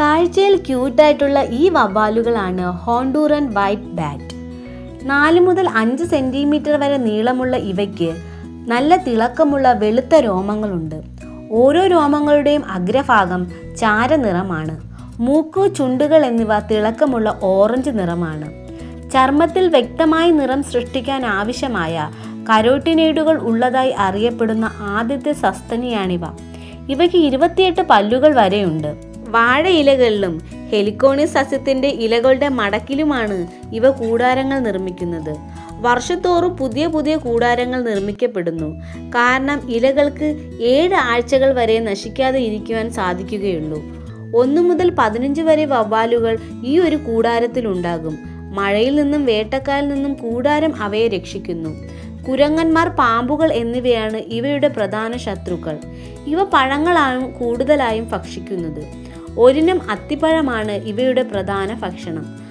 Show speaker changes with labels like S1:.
S1: കാഴ്ചയിൽ ക്യൂട്ടായിട്ടുള്ള ഈ വവ്വാലുകളാണ് ഹോണ്ടൂറൻ white bat. നാല് മുതൽ അഞ്ച് സെന്റിമീറ്റർ വരെ നീളമുള്ള ഇവയ്ക്ക് നല്ല തിളക്കമുള്ള വെളുത്ത രോമങ്ങളുണ്ട്. ഓരോ രോമങ്ങളുടെയും അഗ്രഭാഗം ചാരനിറമാണ് മൂക്ക് ചുണ്ടുകൾ എന്നിവ തിളക്കമുള്ള ഓറഞ്ച് നിറമാണ്. ചർമ്മത്തിൽ വ്യക്തമായ നിറം സൃഷ്ടിക്കാൻ ആവശ്യമായ കരോട്ടിനേഡുകൾ ഉള്ളതായി അറിയപ്പെടുന്ന ആദ്യത്തെ സസ്തനിയാണിവ. ഇവയ്ക്ക് ഇരുപത്തിയെട്ട് പല്ലുകൾ വരെയുണ്ട്. വാഴ ഇലകളിലും ഹെലിക്കോണിസ് സസ്യത്തിന്റെ ഇലകളുടെ മടക്കിലുമാണ് ഇവ കൂടാരങ്ങൾ നിർമ്മിക്കുന്നത്. വർഷത്തോറും പുതിയ പുതിയ കൂടാരങ്ങൾ നിർമ്മിക്കപ്പെടുന്നു. കാരണം ഇലകൾക്ക് ഏഴ് ആഴ്ചകൾ വരെ നശിക്കാതെ ഇരിക്കുവാൻ സാധിക്കുകയുള്ളൂ. ഒന്നു മുതൽ പതിനഞ്ച് വരെ വവ്വാലുകൾ ഈ ഒരു കൂടാരത്തിൽ ഉണ്ടാകും. മഴയിൽ നിന്നും വേട്ടക്കാരിൽ നിന്നും കൂടാരം അവയെ രക്ഷിക്കുന്നു. കുരങ്ങന്മാർ പാമ്പുകൾ എന്നിവയാണ് ഇവയുടെ പ്രധാന ശത്രുക്കൾ. ഇവ പഴങ്ങളാണ് കൂടുതലായും ഭക്ഷിക്കുന്നത്. ഒരിനം അത്തിപ്പഴമാണ് ഇവയുടെ പ്രധാന ഭക്ഷണം.